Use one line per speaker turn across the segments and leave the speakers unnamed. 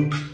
Música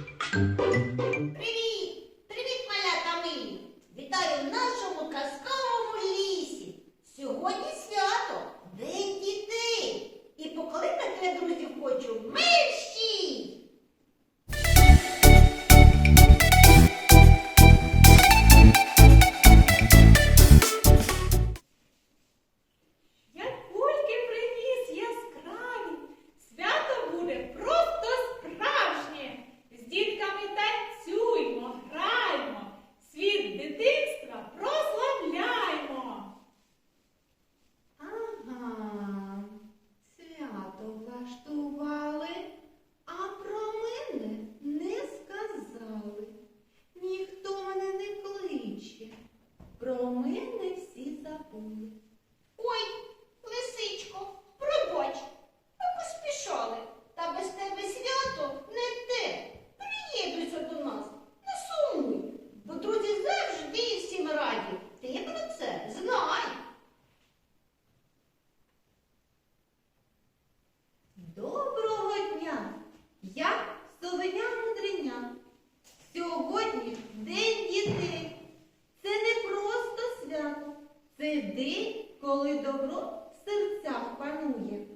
добро в серцях панує.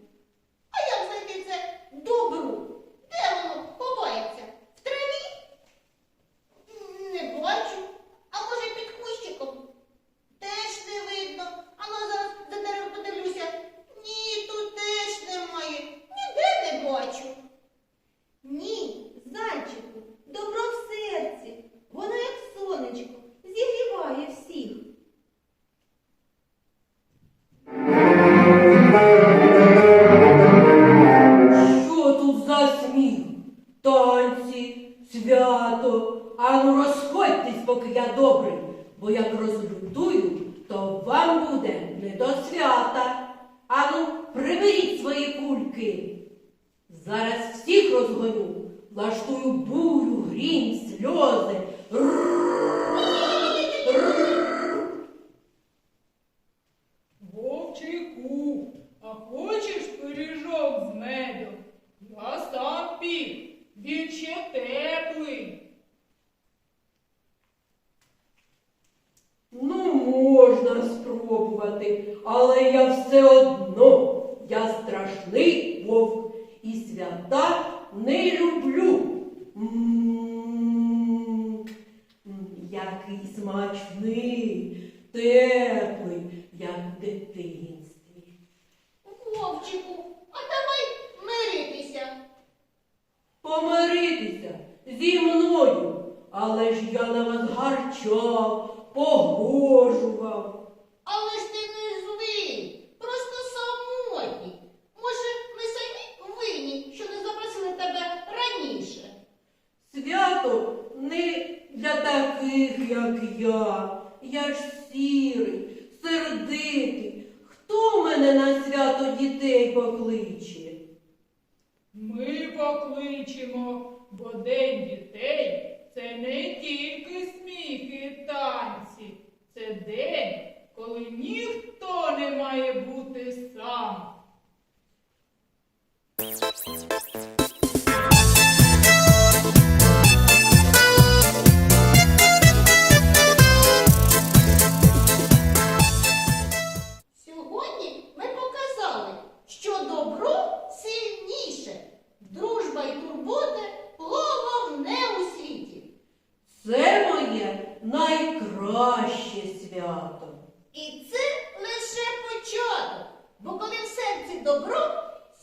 Свято. Ану розходьтесь, поки я добрий, бо як розлютую, то вам буде не до свята. Ану, приберіть свої кульки. Зараз всіх розгоню, влаштую бурю, грім, сльози.
Вовчику, а хочеш пиріжок з медом? Я сам пік, він ще теплий.
Можна але я все одно, я страшний вовк і свята не люблю. М, м, Який смачний, теплий, як в дитинстві.
Вовчику, а давай миритися.
Помиритися зі мною, але ж я на вас гарчав, погрожував. Я. Я ж сірий, сердитий. Хто мене на свято дітей покличе?
Ми покличемо, бо День дітей це не тільки сміх і танці, це день, коли ніхто не має бути сам.
Найкраще свято.
І це лише початок, бо коли в серці добро,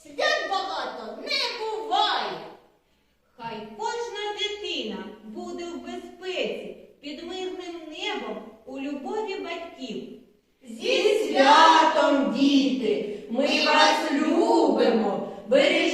свят багато не буває.
Хай кожна дитина буде в безпеці під мирним небом у любові батьків.
Зі святом, діти! Ми вас любимо! Бережіть